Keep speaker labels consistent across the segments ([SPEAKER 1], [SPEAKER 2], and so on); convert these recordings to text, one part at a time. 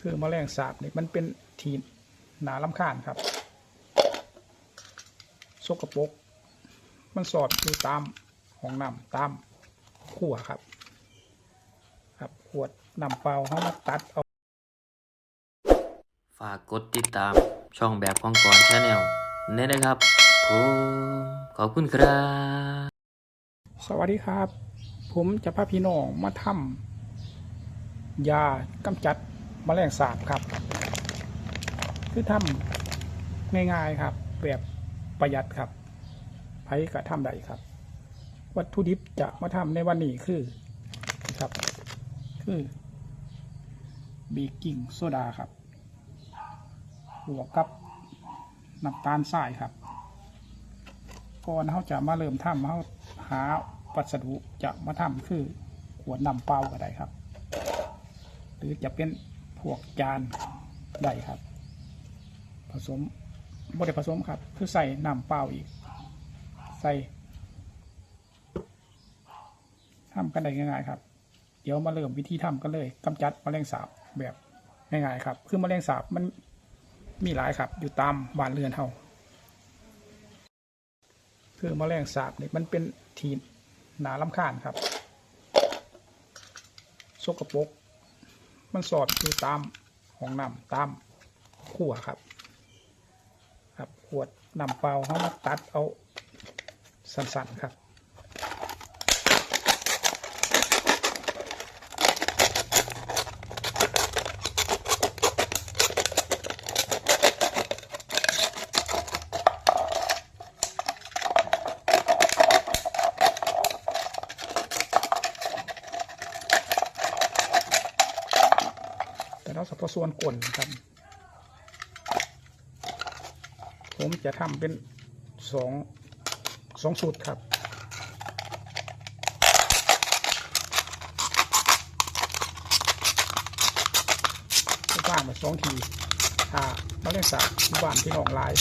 [SPEAKER 1] คือแมลงสาบนี่มันเป็นทีหนาลำคาญครับสกปรกมันสอดอยู่ตามห้องน้ำตามขั่วครับ ครับขวดน้ำเปล่าเขามาตัดเอา
[SPEAKER 2] ฝากกดติดตามช่องแบบของกอนชาแนลนี่นะครับผมขอบคุณครับ
[SPEAKER 1] สวัสดีครับ ผมจะพาพี่น้องมาทำยากำจัด มแมลงสาบครับ คือทำง่ายๆครับ แบบประหยัดครับไผก็ทำได้ครับ วัตถุดิบจะมาทำในวันนี้คือครับ คือเบกกิ้งโซดาครับบวกกับน้ำตาลทรายครับก่อนเขาจะมาเริ่มทำเขาหาวัสดุจะมาทำคือขวดน้ำเปล่าก็ได้ครับ หรือจะเป็น พวกจานได้ครับ ผสมบริผสมครับ คือใส่น้ำเปล่าอีก ใส่ทำกันได้ง่ายๆครับ เดี๋ยวมาเริ่มวิธีทำกันเลยกำจัดมแมลงสาบแบบง่ายๆครับ คือมแมลงสาบมันมีหลายครับ อยู่ตามบ้านเรือนเฮาคือมแมลงสาบนี่มันเป็นทีนหนาลำคาญครับสกปรก มันสอดอยู่ตามห้องน้ำตามขั่วครับ ครับขวดน้ำเปล่าเขามาตัดเอาสั้นๆครับ ส่วนกลนครับ ผมจะทำเป็นสองสองสูตรครับว่างมาสองทีถ้ามาเล่นสามบ้านที่หนองลาย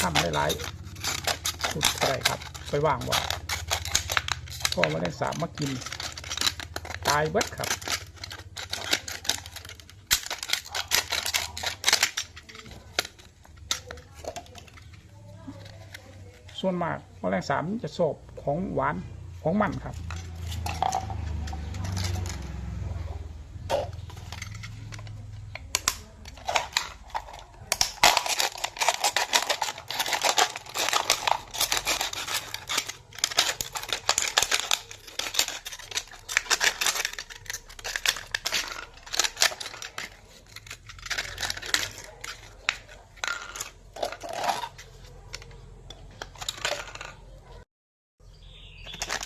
[SPEAKER 1] ทำได้หลายสุดอะไรครับ ไปว่างว่าก็มาเล่นสามมากิน ตายเบิดครับ ส่วนมากแมลงสาบจะสอบของหวานของมันครับ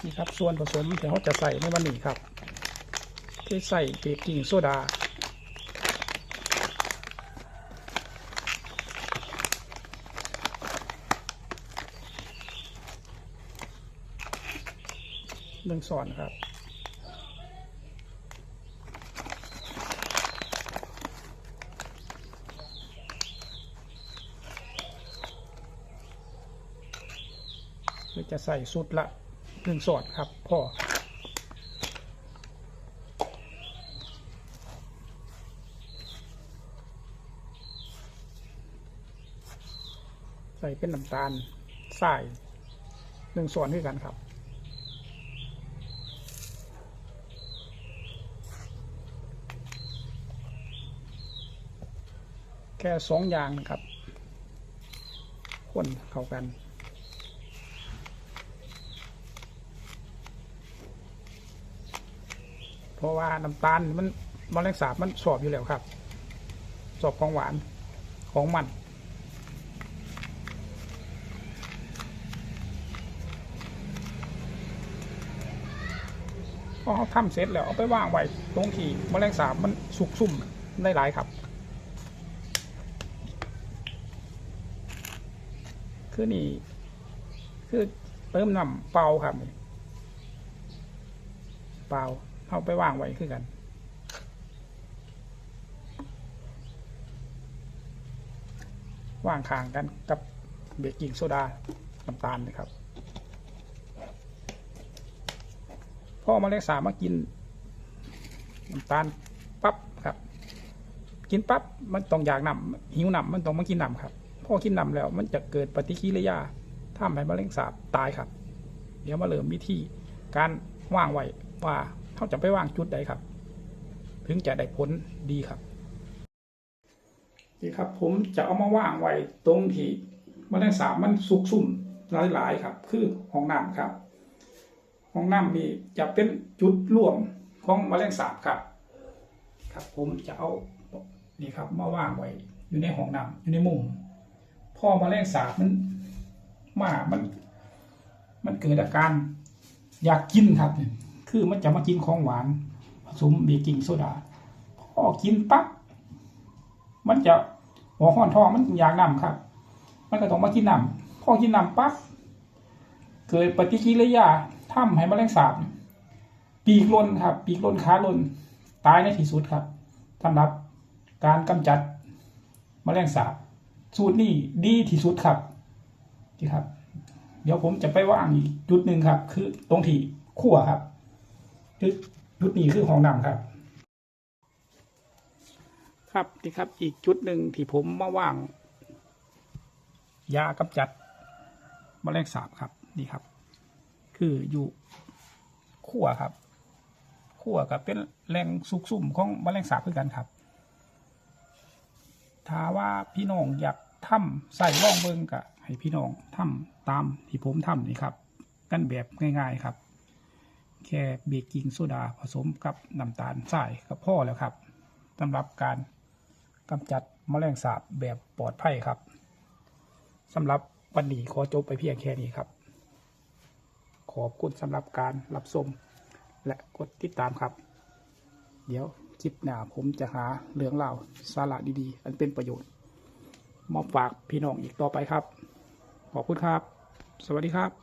[SPEAKER 1] นี่ครับ ส่วนผสมที่เขาจะใส่ในวันนี้ครับที่ใส่เบกกิ้งโซดา หนึ่งส่วนครับจะใส่สุดละ หนึ่งส่วนครับพ่อใส่เป็นน้ำตาลใส่หนึ่งส่วนด้วยกันครับ แค่สองอย่างนะครับคนเข้ากัน เพราะว่าน้ำตาลมันมแมลงสาบมันสอบอยู่แล้วครับสอบของหวานของมันพอเขาทำเสร็จแล้วเอาไปวางไว้ตรงที่มแมลงสาบมันสุกซุ่มได้หลายครับ คือนี่ คือเติมน้ำเปล่าครับเปล่า เอาไปวางไว้คือกันวางข้างกันกับเบกกิ้งโซดาน้ำตาลนะครับพ่อมาเลขสามมากินน้ำตาลปั๊บครับ กินปั๊บมันต้องอยากนำหิวนํมันต้องมากินนํครับพ่อกินนํแล้ว มันจะเกิดปฏิกิริยาทำให้มะเร็งสาบตายครับ เดี๋ยวมาเริ่มวิธีการว่างไว้ว่า เขาจะไปวางจุดใดครับ ถึงจะได้ผลดีครับนี่ครับ ผมจะเอามาวางไว้ตรงที่มะเร็งสาบมันสุกซุ่มหลายๆครับ คือห้องน้ำครับห้องน้ำนี่จะเป็นจุดร่วมของมแมลงสาบครับ ครับ ผมจะเอานี่ครับมาวางไว้อยู่ในห้องน้ำอยู่ในมุมพอมแมลงสาบมันมามัน มันเกิดอาการอยากกินครับ คือมันจะมากินของหวาน ผสมเบกกิ้งโซดาพอกินปั๊บมันจะหัวห้อนท้องมันอยากน้ำครับ มันก็ต้องมากินน้ำพอกินน้ำปั๊บเกิดปฏิกิริยาทำให้แมลงสาบปีกลนครับ ปีกลนขาลนตายในที่สุดครับสำหรับการกำจัดแมลงสาบ สูตรนี้ดีที่สุดครับนี่ครับ เดี๋ยวผมจะไปว่างอีกจุดหนึ่งครับ คือตรงที่ขั้วครับ จุดนี้คือห้องน้ำครับ ครับนี่ครับ อีกจุดหนึ่งที่ผมมาว่าง ยากำจัดแมลงสาบครับนี่ครับ คืออยู่ขั้วครับขั้วกับเป็นแหล่งสุกซุ่มของแมลงสาบเพื่อกันครับถ้าว่าพี่น้องอยากทำใส่ร่องเบิงกะให้พี่น้องทำตามที่ผมทำนี่ครับ กันแบบง่าย ๆครับ แค่เบกกิ้งโซดาผสมกับน้ำตาลทรายกับพ่อแล้วครับสำหรับการกำจัดแมลงสาบแบบปลอดภัยครับสำหรับวันนี้ขอจบไปเพียงแค่นี้ครับ ขอบคุณสำหรับการรับชมและกดติดตามครับ เดี๋ยวคลิปหน้าผมจะหาเรื่องเล่าสาระดีๆ อันเป็นประโยชน์มาฝากพี่น้องอีกต่อไปครับ ขอบคุณครับ สวัสดีครับ